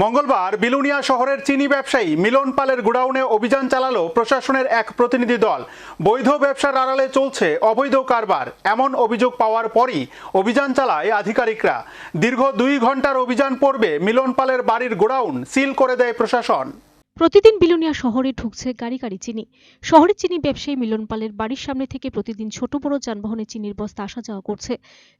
মঙ্গলবার বিলুনিয়া শহরের চিনি ব্যবসায়ী মিলন পালের গোডাউনে অভিযান চালালো প্রশাসনের এক প্রতিনিধি দল। বৈধ ব্যবসার আড়ালে চলছে অবৈধ কারবার। এমন অভিযোগ পাওয়ার পরই অভিযান চালায় আধিকারিকরা। দীর্ঘ দুই ঘণ্টার অভিযান পর্বে মিলন পালের বাড়ির গোডাউন, সিল করে দেয় প্রশাসন। প্রতিদিন বিলুনিয়া শহরে ঢুকছে গাড়ি গাড়ি চিনি। শহরের চিনি ব্যবসায়ী মিলন পালের বাড়ির সামনে থেকে প্রতিদিন ছোট বড় যানবাহনে চিনির বস্তা আসা যাওয়া করছে।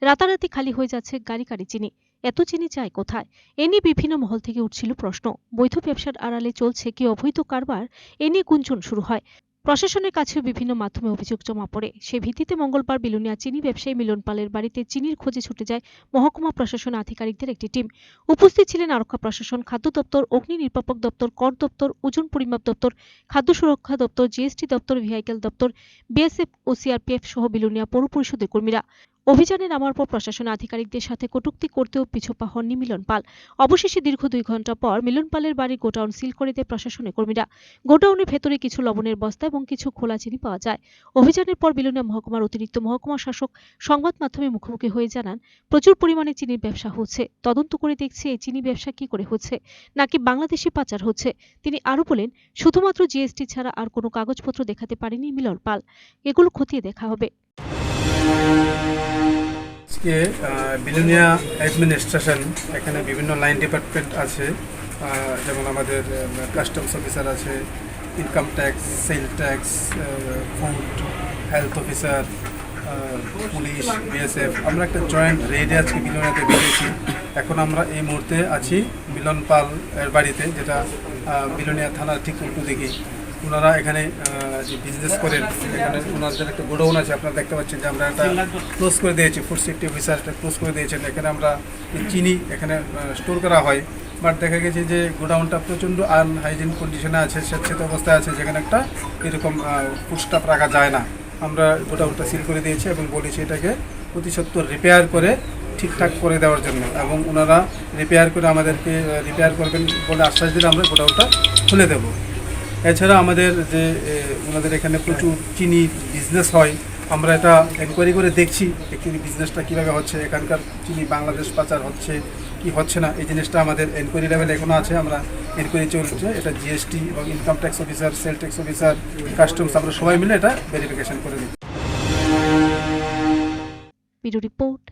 রাতারাতি খালি হয়ে যাচ্ছে গাড়ি গাড়ি চিনি। এত চিনি চায় কোথায়? এ নিয়ে বিভিন্ন মহল থেকে উঠছিল প্রশ্ন। বৈধ ব্যবসার আড়ালে চলছে কি অবৈধ কারবার? এ নিয়ে গুঞ্জন শুরু হয়। প্রশাসনের কাছেও বিভিন্ন মাধ্যমে অভিযোগ জমা পড়ে। সে ভিত্তিতে মঙ্গলবার বিলুনিয়া চিনি ব্যবসায়ী মিলন পালের বাড়িতে চিনির খোঁজে ছুটে যায় মহকুমা প্রশাসন আধিকারিকদের একটি টিম। উপস্থিত ছিলেন আরক্ষা প্রশাসন, খাদ্য দপ্তর, অগ্নি নির্বাপক দপ্তর, কর দপ্তর, ওজন পরিমাপ দপ্তর, খাদ্য সুরক্ষা দপ্তর, জিএসটি দপ্তর ভেহিক্যাল দপ্তর, বিএসএফ ও সিআরপিএফ সহ বিলুনিয়া পৌর পরিষদের কর্মীরা। অভিযানে নামার পর প্রশাসন আধিকারিকদের সাথে কটূক্তি করতেও পিছপা হননি মিলন পাল। অবশেষে দীর্ঘ দুই ঘণ্টা পর মিলন পালের বাড়ির গোডাউন সিল করে দেয় প্রশাসনের কর্মীরা। গোডাউনের ভেতরে কিছু লবণের বস্তা এবং কিছু খোলা চিনি পাওয়া যায়। অভিযানের পর বিলুনিয়া মহকুমার অতিরিক্ত মহকুমা শাসক সংবাদ মাধ্যমে মুখোমুখি হয়ে জানান, প্রচুর পরিমাণে চিনির ব্যবসা হচ্ছে। তদন্ত করে দেখছে এই চিনি ব্যবসা কি করে হচ্ছে, নাকি বাংলাদেশি পাচার হচ্ছে। তিনি আরও বলেন, শুধুমাত্র জিএসটি ছাড়া আর কোনো কাগজপত্র দেখাতে পারেনি মিলন পাল। এগুলো খতিয়ে দেখা হবে। আজকে বিলুনিয়া অ্যাডমিনিস্ট্রেশন এখানে বিভিন্ন লাইন ডিপার্টমেন্ট আছে যেমন আমাদের কাস্টমস অফিসার আছে income tax sale tax food health officer police BSF আমরা একটা জয়েন্ট রেডে আজকে বিলুনিয়াতে বেরিয়েছি। এখন আমরা এই মুহূর্তে আছি মিলন পাল এর বাড়িতে, যেটা বিলুনিয়া থানার ঠিক উল্টো দিকে ওনারা এখানে যে বিজনেস করেন, এখানে ওনাদের একটা গোডাউন আছে, আপনারা দেখতে পাচ্ছেন যে আমরা একটা ক্লোজ করে দিয়েছি ফুড সেফটি অফিসার একটা ক্লোজ করে দিয়েছেন। এখানে আমরা চিনি এখানে স্টোর করা হয়। বাট দেখা গেছে যে গোডাউনটা প্রচণ্ড আনহাইজিন কন্ডিশনে আছে স্বেচ্ছিত অবস্থায় আছে, যেখানে একটা এরকম ফুড রাখা যায় না। আমরা গোডাউনটা সিল করে দিয়েছি এবং বলেছি এটাকে অতি সত্তর রিপেয়ার করে, ঠিকঠাক করে দেওয়ার জন্য। এবং ওনারা রিপেয়ার করে আমাদেরকে রিপেয়ার করবেন বলে আশ্বাস দিলে আমরা গোডাউনটা খুলে দেবো। এছাড়া আমাদের যে ওনাদের এখানে প্রচুর চিনি বিজনেস হয়। আমরা এটা এনকোয়ারি করে দেখছি অ্যাকচুয়ালি বিজনেসটা কীভাবে হচ্ছে, এখানকার চিনি বাংলাদেশ পাচার হচ্ছে কি হচ্ছে না, এই জিনিসটা আমাদের এনকোয়ারি লেভেল এখনও আছে। আমরা এনকোয়ারি চলছে, এটা জিএসটি এবং income tax officer sale tax officer customs আমরা সবাই মিলে এটা ভেরিফিকেশন করে দিচ্ছি রিপোর্ট